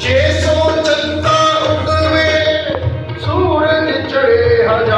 ਜੇ ਸੋ ਚੰਤਾ ਉਤਵੇ ਸੂਰਜ ਚੜੇ ਹਜਾ